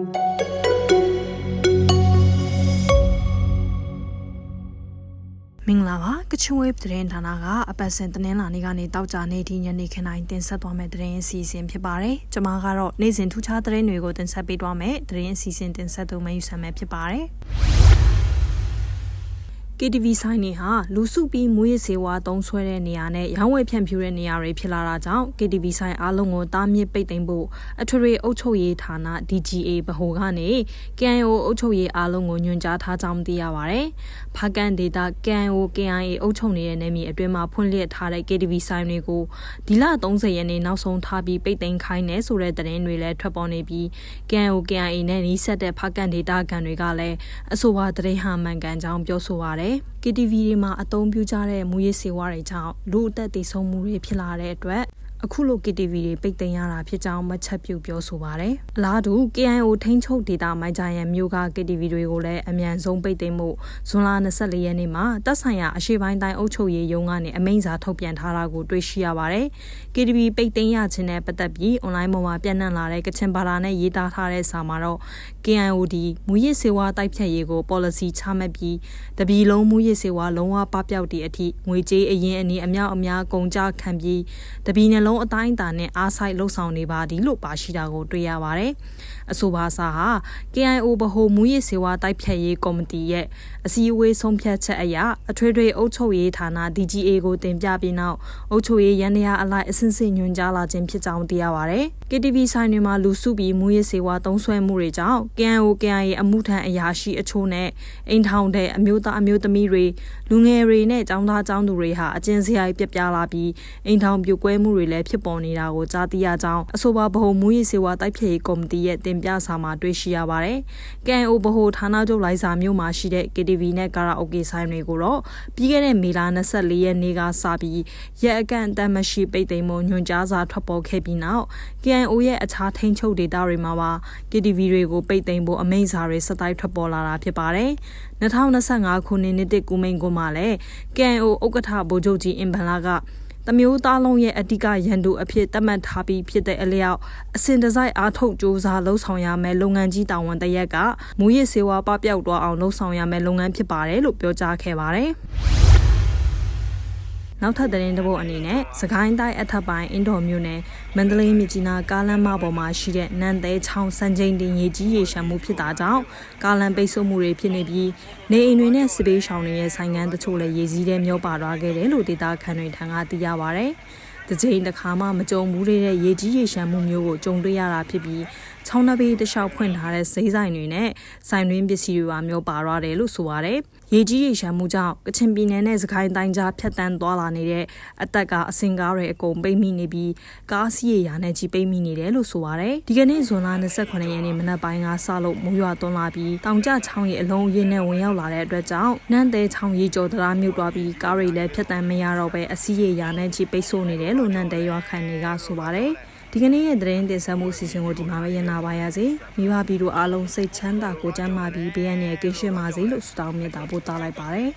မင်္ဂလာပါကချင်ဝေးသတင်းဌာနကအပတ်စဉ်သတင်းလာနေကနေတောက်ကြနေဒီညနေခင်းတိုင်းတင်ဆက်သွားမယ့်သတင်းအစီအစဉ်ဖြစ်ပါတယ်။ကျွန်မကတော့နေ့စဉ်ထူးခြားသတင်းတွေကိုတင်ဆက်ပေးသွားမယ်။သတင်းအစီအစဉ်တင်ဆက်သူမယူဆမ်းမယ်ဖြစ်ပါတယ်။ KTV ဆိုင်နေဟာလူစုပြီးမွေးရစေဝါသုံးဆွဲတဲ့နေရာနဲ့ရောင်းဝယ်ဖြန့်ဖြူးတဲ့နေရာတွေဖြစ်လာတာကြောင့် KTV ဆိုင်အားလုံးကိုတားမြစ်ပိတ်သိမ်းဖို့အထွေထွေအုပ်ချုပ်ရေးဌာန DGA ဗဟိုကနေ KIO အုပ်ချုပ်ရေးအားလုံးကိုညွှန်ကြားထားကြောင်းသိရပါဗျ။ဖားကန်ဒေတာ KIO KIA အုပ်ချုပ်နေတဲ့နယ်မြေအတွင်းမှာဖွင့်လှစ်ထားတဲ့ KTV ဆိုင်တွေကိုဒီလ30ရက်နေ့နောက်ဆုံးထားပြီးပိတ်သိမ်းခိုင်းတယ်ဆိုတဲ့သတင်းတွေလည်းထွက်ပေါ်နေပြီး KIO KIA နဲ့နှီးစပ်တဲ့ဖားကန်ဒေတာကန်တွေကလည်းအဆိုပါသတင်းဟာမှန်ကန်ကြောင်းပြောဆိုပါရယ် KTV တွေမှာအသုံးပြုကြတဲ့မူရည်စေဝါတွေကြောင့်လူအသက်သေဆုံးမှုတွေဖြစ်လာတဲ့အတွက် အခုလို KTV တွေပိတ်သိမ်းရတာဖြစ်ကြောင်းမှတ်ချက်ပြုပြောဆိုပါရယ်။အလားတူ KIO ထိန်းချုပ်ဒေတာမိုင်းကြရန်မြို့က KTV တွေကိုလည်းအမြန်ဆုံးပိတ်သိမ်းမှုဇွန်လ24ရက်နေ့မှာတပ်ဆိုင်ရာအရှိပိုင်းတိုင်းအုပ်ချုပ်ရေးရုံးကနေအမိန့်စာထုတ်ပြန်ထားတာကိုတွေ့ရှိရပါရယ်။ KTV ပိတ်သိမ်းရခြင်းနဲ့ပတ်သက်ပြီး online ပေါ်မှာပြန့်နှံ့လာတဲ့ကချင်ဘာသာနဲ့ရေးသားထားတဲ့စာမှာတော့ KIOD မူရစ်စေဝါတိုက်ဖြတ်ရေးကို policy ချမှတ်ပြီးတပြည်လုံးမူရစ်စေဝါလုံးဝပပျောက်သည့်အထိငွေကြေးအရင်အနေအမြောက်အများကုန်ကြခံပြီးတပြည်နှလုံးအတိုင်းအတာနဲ့အားဆိုင်လှုပ်ဆောင်နေပါသည်လို့ပါရှိတာကိုတွေ့ရပါတယ်။အဆိုပါစာဟာ KIO ဗဟိုမူရစ်စေဝါတိုက်ဖြတ်ရေးကော်မတီရဲ့အစည်းအဝေးဆုံးဖြတ်ချက်အရအထွေထွေအုပ်ချုပ်ရေးဌာန DGA ကိုတင်ပြပြီးနောက်အုပ်ချုပ်ရေးရန်ရာအလိုက်အစဉ်စဉ်ညွှန်ကြားလာခြင်းဖြစ်ကြောင်းသိရပါတယ်။ KTV ဆိုင်တွေမှာလူစုပြီးမူရစ်စေဝါသုံးစွဲမှုတွေကြောင့် KIO KIA အမှုထမ်းအရာရှိအချို့နဲ့အိမ်ထောင်တဲ့အမျိုးသားအမျိုးသမီးတွေလူငယ်တွေနဲ့ចောင်းသားចောင်းသူတွေဟာအကျဉ်းစရိုက်ပြက်ပြားလာပြီးအိမ်ထောင်ပြိုကွဲမှုတွေလည်းဖြစ်ပေါ်နေတာကိုကြားသိရကြောင်းအဆိုပါဗဟိုမူရစ်စေဝါတိုက်ဖျက်ရေးကော်မတီရဲ့တင်ပြစာမှာတွေ့ရှိရပါတယ်။ KIO ဗဟိုဌာနချုပ်လိုင်စာမြို့မှာရှိတဲ့ KTV နဲ့ကာရာအိုကေဆိုင်တွေကိုတော့ပြီးခဲ့တဲ့မေလ24ရက်နေ့ကစပြီးရက်အကန့်အသတ်မရှိပိတ်သိမ်းမှုညွှန်ကြားစာထွက်ပေါ်ခဲ့ပြီးနောက် KIO ရဲ့အခြားထိန်းချုပ်ဒေသတွေမှာပါ KTV တွေကိုပိတ်သိမ်းဖို့အမိန့်စာတွေစတိုက်ထွက်ပေါ်လာတာဖြစ်ပါတယ်။2025ခုနှစ်နှစ်တစ်ကူမိန်ကိုမှလည်း KIO ဥက္ကဋ္ဌဗိုလ်ချုပ်ကြီးအင်ဘန်လာက တမျိုးသားလုံးရဲ့အဓိကရန်သူအဖြစ်သတ်မှတ်ထားပြီးဖြစ်တဲ့အလျောက်အစဉ်တစိုက်အားထုတ်စ조사လှုပ်ဆောင်ရမယ်လုပ်ငန်းကြီးတာဝန်တရက်ကမူရစ်စေဝါပပျောက်သွားအောင်လှုပ်ဆောင်ရမယ်လုပ်ငန်းဖြစ်ပါတယ်လို့ပြောကြားခဲ့ပါတယ်။ နောက်ထပ်သတင်းတစ်ပုဒ်အနေနဲ့စကိုင်းတိုင်းအထက်ပိုင်းအင်းတော်မြို့နယ်မန္တလေးမြကြီးနားကားလမ်းမပေါ်မှာရှိတဲ့နန်သေးချောင်းစံချိန်တင်ရေကြီးရေရှမ်းမှုဖြစ်တာကြောင့်ကားလမ်းပိတ်ဆို့မှုတွေဖြစ်နေပြီးနေအိမ်တွေနဲ့စစ်ပေးရှောင်တွေရဲ့ဆိုင်ငန်းတချို့လည်းရေစီးထဲမျောပါသွားခဲ့တယ်လို့ဒေတာခန်တွေထံကသိရပါဗျ။တစ်ချိန်တစ်ခါမှမကြုံဘူးတဲ့ရေကြီးရေရှမ်းမှုမျိုးကိုကြုံတွေ့ရတာဖြစ်ပြီးချောင်းနှဘေးတလျှောက်ဖွင့်ထားတဲ့ဈေးဆိုင်တွေနဲ့ဆိုင်တွင်းပစ္စည်းတွေပါမျိုးပါရတယ်လို့ဆိုပါတယ်။ ရေကြီးရေရှမ်းမှုကြောင့်ကချင်ပြည်နယ်နဲ့စကိုင်းတိုင်းကြားဖြတ်တန်းသွားလာနေတဲ့အသက်ကအစင်ကားတွေအကုန်ပိတ်မိနေပြီးကားစီးရရာနဲ့ကြီးပိတ်မိနေတယ်လို့ဆိုပါတယ်။ဒီကနေ့ဇွန်လ28ရက်နေ့မနက်ပိုင်းကစလို့မိုးရွာသွန်းလာပြီးတောင်ကျချောင်းရီအလုံးရင်းနဲ့ဝင်ရောက်လာတဲ့အတွက်ကြောင့်နန်းသေးချောင်းရီကျော်တရားမြုပ်သွားပြီးကားတွေလည်းဖြတ်တန်းမရတော့ပဲအစီးရရာနဲ့ကြီးပိတ်ဆို့နေတယ်လို့နန်းသေးရွာခံတွေကဆိုပါတယ်။ ဒီကနေ့ရဲ့သတင်းတင်ဆက်မှုအစီအစဉ်ကိုဒီမှာပဲရနာပါရစေမိဘပြည်သူအားလုံးစိတ်ချမ်းသာကိုကျန်းမာပြီးဘေးရန်ရဲ့ကင်းရှင်းပါစေလို့ဆုတောင်းမြတ်တာပို့သလိုက်ပါတယ်